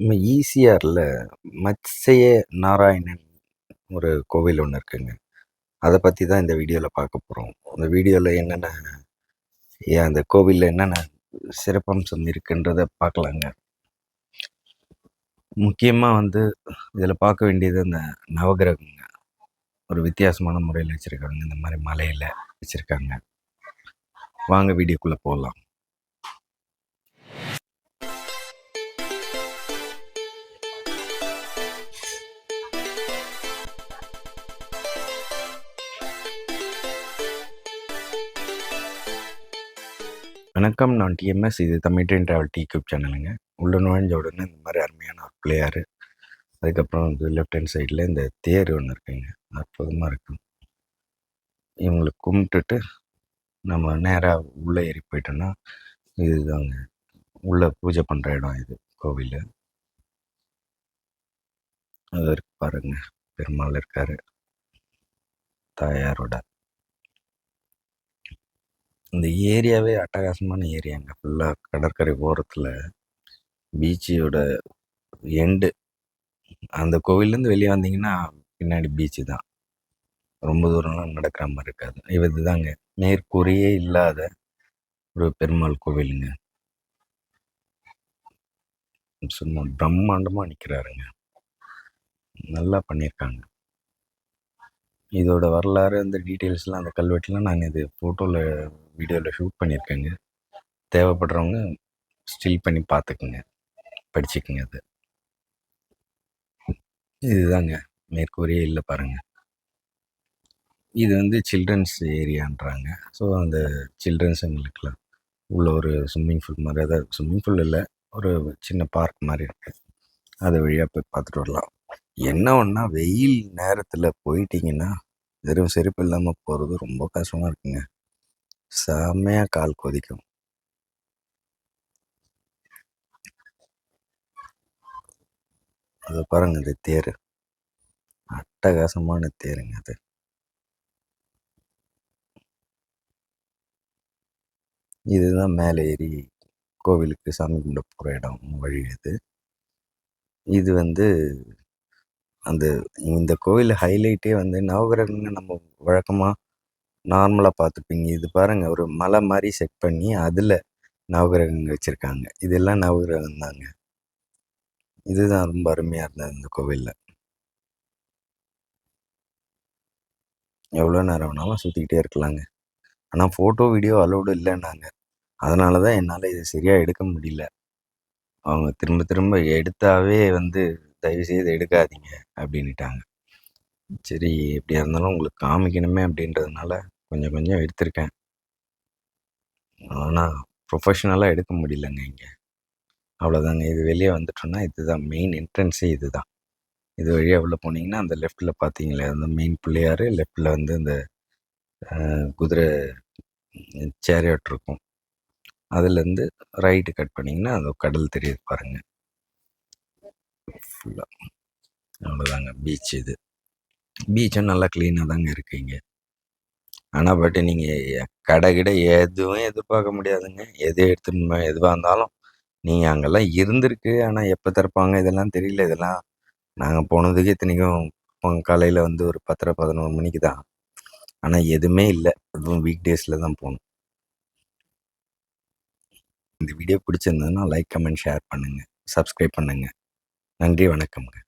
நம்ம ஈசிஆரில் மத்ஸ்ய நாராயணன் ஒரு கோவில் ஒன்று இருக்குங்க. அதை பற்றி தான் இந்த வீடியோவில் பார்க்க போகிறோம் அந்த வீடியோவில் என்னென்ன ஏன் அந்த கோவிலில் என்னென்ன சிறப்பம்சம் இருக்குன்றதை பார்க்கலாங்க முக்கியமாக வந்து இதில் பார்க்க வேண்டியது அந்த நவகிரகங்க. ஒரு வித்தியாசமான முறையில் வச்சுருக்காங்க. இந்த மாதிரி மலையில் வச்சுருக்காங்க. வாங்க வீடியோக்குள்ளே போகலாம் வணக்கம். நான் டிஎம்எஸ் இது Tamil train travel D cube சேனலுங்க உள்ள நுழைஞ்ச உடனே இந்த மாதிரி அருமையான ஒரு பிளேயர் அதுக்கப்புறம் வந்து லெஃப்ட் ஹேண்ட் சைடில் இந்த தேர் ஒன்று இருக்குங்க. அற்புதமாக இருக்கும். இவங்களை கும்பிட்டுட்டு நம்ம நேராக உள்ளே ஏறி போயிட்டோன்னா இதுதாங்க. உள்ளே பூஜை பண்ணுற இடம் இது கோவில். அது இருக்கு பாருங்க. பெருமாள் இருக்காரு. தாயாரோட இந்த ஏரியாவே அட்டகாசமான ஏரியாங்க ஃபுல்லாக கடற்கரை ஓரத்தில் பீச்சோட எண்டு அந்த கோவிலேருந்து வெளியே வந்தீங்கன்னா பின்னாடி பீச்சு தான். ரொம்ப தூரம்லாம் நடக்கிற மாதிரி இருக்காது. இது தாங்க மேற்கூரையே இல்லாத ஒரு பெருமாள் கோவிலுங்க. சும்மா பிரம்மாண்டமாக நிற்கிறாருங்க நல்லா பண்ணியிருக்காங்க. இதோட வரலாறு அந்த டீட்டெயில்ஸ்லாம் அந்த கல்வெட்டுலாம் நாங்கள் இது ஃபோட்டோவில் வீடியோவில் ஷூட் பண்ணியிருக்கேங்க தேவைப்படுறவங்க ஸ்டில் பண்ணி பார்த்துக்குங்க படிச்சுக்குங்க அது. இதுதாங்க. மேற்கூரையே இல்லை பாருங்கள் இது வந்து சில்ட்ரன்ஸ் ஏரியான்றாங்க ஸோ அந்த சில்ட்ரன்ஸுங்களுக்குலாம் உள்ள ஒரு ஸ்விம்மிங் பூல் மாதிரி அதாவது ஸ்விம்மிங் பூல் இல்லை ஒரு சின்ன பார்க் மாதிரி இருக்குது அது வழியாக போய் பார்த்துட்டு வரலாம். என்ன ஒன்றா வெயில் நேரத்தில் போயிட்டீங்கன்னா வெறும் செருப்பு இல்லாமல் போகிறது ரொம்ப கஷ்டமாக இருக்குங்க. செம்மையாக கால் கொதிக்கும். அது பாருங்க இந்த தேர். அட்டகாசமான தேருங்க அது. இதுதான் மேலே ஏறி கோவிலுக்கு சாமி கும்பிட போகிற இடம் வழி இது. இது வந்து அந்த இந்த கோவில் ஹைலைட்டே வந்து நவகிரகங்க நம்ம வழக்கமாக நார்மலாக பார்த்துப்பீங்க இது பாருங்கள் ஒரு மலை மாதிரி செட் பண்ணி அதில் நவகிரகங்கள் வச்சுருக்காங்க. இதெல்லாம் நவகிரகம் தாங்க. இதுதான் ரொம்ப அருமையாக இருந்தது இந்த கோவிலில். எவ்வளோ நேரம் வேணாலும் சுற்றிக்கிட்டே இருக்கலாங்க. ஆனால் ஃபோட்டோ வீடியோ அலோடு இல்லைன்னாங்க. அதனால தான் என்னால் இது சரியாக எடுக்க முடியல. அவங்க திரும்ப திரும்ப எடுத்தாவே வந்து தயவுசெய்து எடுக்காதீங்க அப்படின்ட்டாங்க சரி எப்படியா இருந்தாலும் உங்களுக்கு காமிக்கணுமே அப்படின்றதுனால கொஞ்சம் கொஞ்சம் எடுத்திருக்கேன். ஆனால் ப்ரொஃபஷ்னலாக எடுக்க முடியலங்க இங்கே. அவ்வளோதாங்க இது வெளியே வந்துட்டோன்னா இதுதான் மெயின் என்ட்ரன்ஸே இது தான் இது வழியாக உள்ளே போனீங்கன்னா அந்த லெஃப்ட்டில் பார்த்தீங்களே அந்த மெயின் பிள்ளையார் லெஃப்ட்டில் வந்து இந்த குதிரை சேரியாட் இருக்கும். அதுலேருந்து ரைட்டு கட் பண்ணிங்கன்னா அந்த கடல் தெரியுது பாருங்கள் ஃபுல்லாக அவ்வளோதாங்க பீச் இது. பீச்சும் நல்லா க்ளீனாக தாங்க இருக்குங்க. ஆனால் பட்டு நீங்கள் கடை கிடை எதுவும் எதிர்பார்க்க முடியாதுங்க. எது எடுத்துன்னு எதுவாக இருந்தாலும் நீங்கள் அங்கெல்லாம் இருந்திருக்கு. ஆனால் எப்போ திறப்பாங்க? இதெல்லாம் தெரியல. இதெல்லாம் நாங்கள் போனதுக்கு இத்தனைக்கும் காலையில் வந்து ஒரு பத்தரை பதினோரு மணிக்கு தான். ஆனால் எதுவுமே இல்லை. அதுவும் வீக் டேஸில் தான் போகணும் இந்த வீடியோ பிடிச்சிருந்ததுன்னா லைக் கமெண்ட் ஷேர் பண்ணுங்கள் சப்ஸ்கிரைப் பண்ணுங்கள் நன்றி வணக்கம்ங்க.